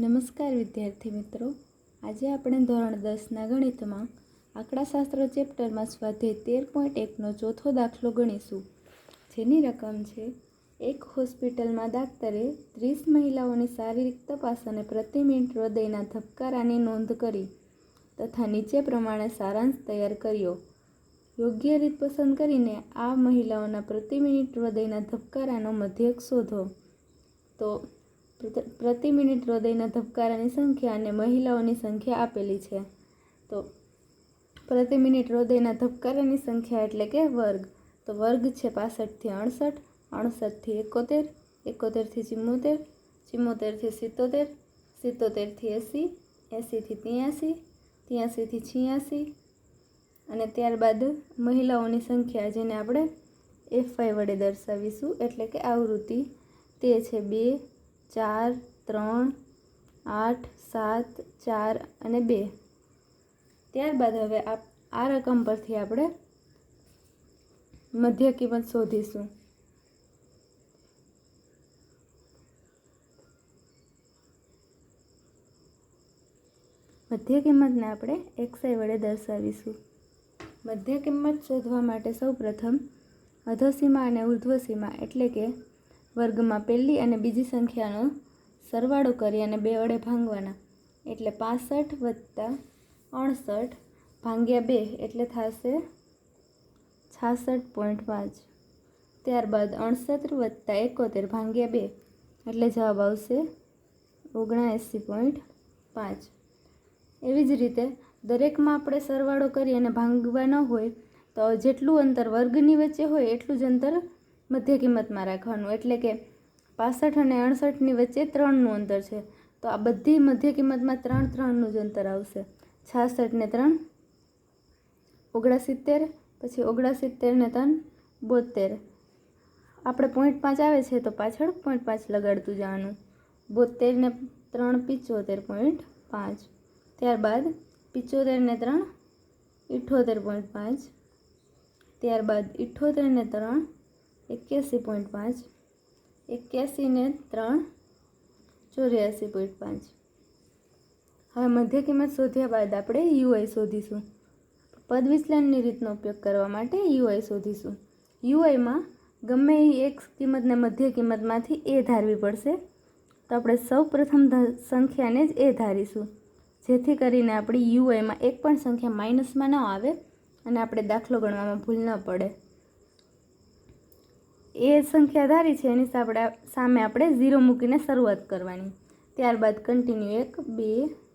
નમસ્કાર વિદ્યાર્થી મિત્રો. આજે આપણે ધોરણ દસના ગણિતમાં આંકડાશાસ્ત્ર ચેપ્ટરમાં સ્વાધ્યાય તેર પોઈન્ટ એકનો ચોથો દાખલો ગણીશું. જેની રકમ છે, એક હોસ્પિટલમાં દાક્તરે ત્રીસ મહિલાઓની શારીરિક તપાસ અને પ્રતિ મિનિટ હૃદયના ધબકારાની નોંધ કરી તથા નીચે પ્રમાણે સારાંશ તૈયાર કર્યો. યોગ્ય રીત પસંદ કરીને આ મહિલાઓના પ્રતિ મિનિટ હૃદયના ધબકારાનો મધ્યક શોધો. તો પ્રત- મિનિટ હૃદયના ધબકારાની સંખ્યા અને મહિલાઓની સંખ્યા આપેલી છે. તો પ્રતિ મિનિટ હૃદયના ધબકારાની સંખ્યા એટલે કે વર્ગ. તો વર્ગ છે પાસઠથી અડસઠ, અડસઠથી એકોતેર, એકોતેરથી ચિમ્મોતેર ચિમ્મોતેરથી સિત્તોતેર, સિત્તોતેરથી એંસી, એંસીથી ત્યાંસી, ત્યાંસીથી છ્યાસી અને ત્યારબાદ મહિલાઓની સંખ્યા જેને આપણે એફ વડે દર્શાવીશું એટલે કે આવૃત્તિ તે છે બે ચાર, ત્રણ, આઠ, સાત, ચાર અને બે. ત્યારબાદ હવે આ રકમ પરથી આપણે મધ્ય કિંમત શોધીશું. મધ્ય કિંમતને આપણે એક્સઆઈ વડે દર્શાવીશું. મધ્ય કિંમત શોધવા માટે સૌપ્રથમ અધસીમા અને ઉર્ધ્વસીમા એટલે કે વર્ગમાં પહેલી અને બીજી સંખ્યાનો સરવાળો કરી અને બે વડે ભાંગવાના. એટલે પાસઠ વત્તા અણસઠ ભાંગ્યા બે એટલે થશે છાસઠ પોઈન્ટ પાંચ. ત્યારબાદ અણસઠ વત્તા એકોતેર ભાંગ્યા બે એટલે જવાબ આવશે ઓગણએંસી પોઈન્ટ પાંચ. એવી જ રીતે દરેકમાં આપણે સરવાળો કરી અને ભાંગવા ન હોય તો જેટલું અંતર વર્ગની વચ્ચે હોય એટલું જ અંતર મધ્ય કિંમતમાં રાખવાનું. એટલે કે પાસઠ અને અડસઠની વચ્ચે ત્રણનું અંતર છે. તો આ બધી મધ્ય કિંમતમાં ત્રણ ત્રણનું જ અંતર આવશે. છાસઠ ને ત્રણ, ઓગણસિત્તેર, પછી ઓગણસિત્તેર ને ત્રણ બોતેર આપણે પોઈન્ટ પાંચ આવે છે તો પાછળ પોઈન્ટ પાંચ લગાડતું જવાનું. બોતેર ને ત્રણ, પિચોતેર પોઈન્ટ પાંચ. ત્યારબાદ પિચોતેર ને ત્રણ ઇઠ્ઠોતેર પોઈન્ટ પાંચ. ત્યારબાદ ઇઠ્ઠોતેર ને ત્રણ એક્યાસી પોઈન્ટ પાંચ એક્યાસી ને ત્રણ, ચોર્યાસી પોઈન્ટ પાંચ. હવે મધ્ય કિંમત શોધ્યા બાદ આપણે યુઆઈ શોધીશું. પદ વિચલનની રીતનો ઉપયોગ કરવા માટે યુઆઈ શોધીશું. યુઆઈમાં ગમે એ એક કિંમતને મધ્ય કિંમતમાંથી એ ધારવી પડશે, તો આપણે સૌ પ્રથમ સંખ્યાને જ એ ધારીશું. જેથી કરીને આપણી યુઆઈમાં એક પણ સંખ્યા માઇનસમાં ન આવે અને આપણે દાખલો ગણવામાં ભૂલ ન પડે. એ સંખ્યા ધારી છે, એની આપણે સામે આપણે ઝીરો મૂકીને શરૂઆત કરવાની. ત્યારબાદ કન્ટિન્યુ એક, બે,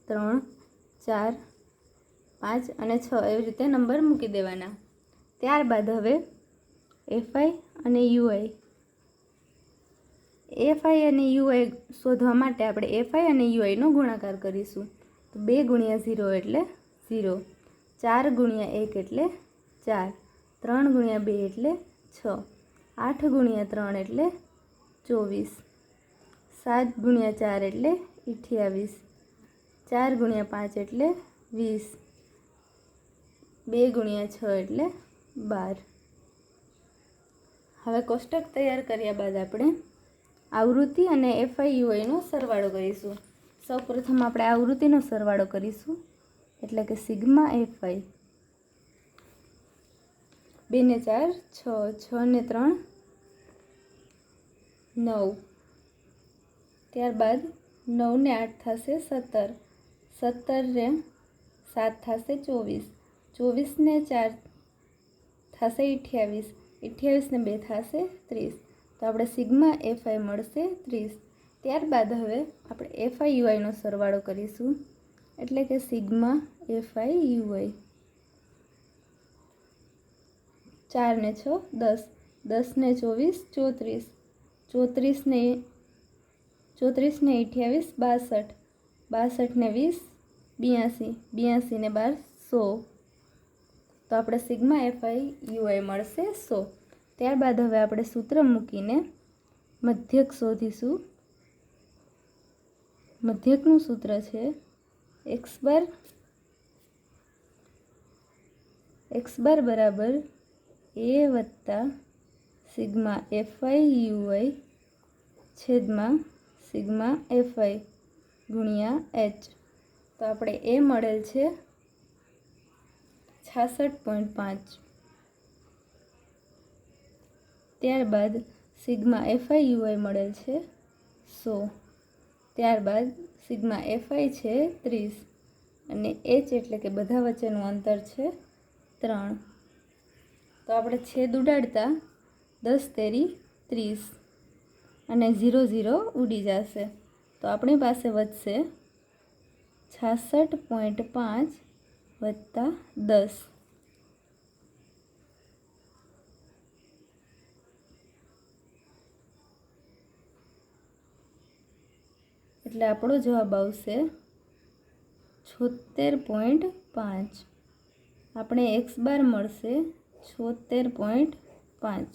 ત્રણ, ચાર, પાંચ અને છ એવી રીતે નંબર મૂકી દેવાના. ત્યારબાદ હવે એફઆઈ અને યુઆઈ એફઆઈ અને યુઆઈ શોધવા માટે આપણે એફઆઈ અને યુઆઈનો ગુણાકાર કરીશું. તો બે ગુણ્યા ઝીરો એટલે ઝીરો, ચાર ગુણ્યા એક એટલે ચાર, ત્રણ ગુણ્યા બે એટલે છ. આઠ ગુણ્યા ત્રણ એટલે ચોવીસ. સાત ગુણ્યા ચાર એટલે અઠ્યાવીસ. ચાર ગુણ્યા પાંચ એટલે વીસ. બે ગુણ્યા છ એટલે બાર. હવે કોષ્ટક તૈયાર કર્યા બાદ આપણે આવૃત્તિ અને એફઆઈયુઆઈનો સરવાળો કરીશું. સૌપ્રથમ આપણે આવૃત્તિનો સરવાળો કરીશું. એટલે કે સિગ્મા એફઆઈ. બે ને ચાર છ છ ને ત્રણ, નવ. ત્યારબાદ નવ ને આઠ થશે સત્તર. સત્તર ને સાત થશે ચોવીસ. ચોવીસ ને ચાર થશે અઠ્યાવીસ. અઠ્યાવીસ ને બે થશે ત્રીસ. તો આપણે સિગ્મા એફઆઈ મળશે ત્રીસ. ત્યારબાદ હવે આપણે એફઆઈ યુઆઈનો સરવાળો કરીશું. એટલે કે સિગ્મા એફઆઈ યુઆઈ. ચાર ને છ, દસ. દસ ને ચોવીસ, ચોત્રીસ. ચોત્રીસ ને ચોત્રીસ ને અઠ્યાવીસ, બાસઠ. બાસઠ ને વીસ, બ્યાસી. બ્યાસી ને બાર, સો. તો આપણે સિગ્મા એફઆઈ યુઆઈ મળશે સો. ત્યારબાદ હવે આપણે સૂત્ર મૂકીને મધ્યક શોધીશું. મધ્યકનું સૂત્ર છે એક્સ બાર એક્સ બાર બરાબર એ વત્તા sigma F I U I છેદમાં સિગ્મા એફઆઈ ગુણ્યા એચ. તો આપણે એ મળેલ છે છાસઠ પોઈન્ટ પાંચ. ત્યારબાદ સિગ્મા એફઆઈ યુઆઈ મળેલ છે સો. ત્યારબાદ સિગ્મા એફઆઈ છે ત્રીસ. અને એચ એટલે કે બધા વચ્ચેનું અંતર છે ત્રણ. તો આપણે છેદ ઉડાડતા દસ તેરી ત્રીસ અને ઝીરો ઝીરો ઉડી જશે. તો આપણી પાસે વધશે છાસઠ પોઈન્ટ પાંચ વત્તા દસ. એટલે આપણો જવાબ આવશે છોતેર પોઈન્ટ પાંચ. આપણે એક્સ બાર મળશે છોતેર પોઈન્ટ પાંચ.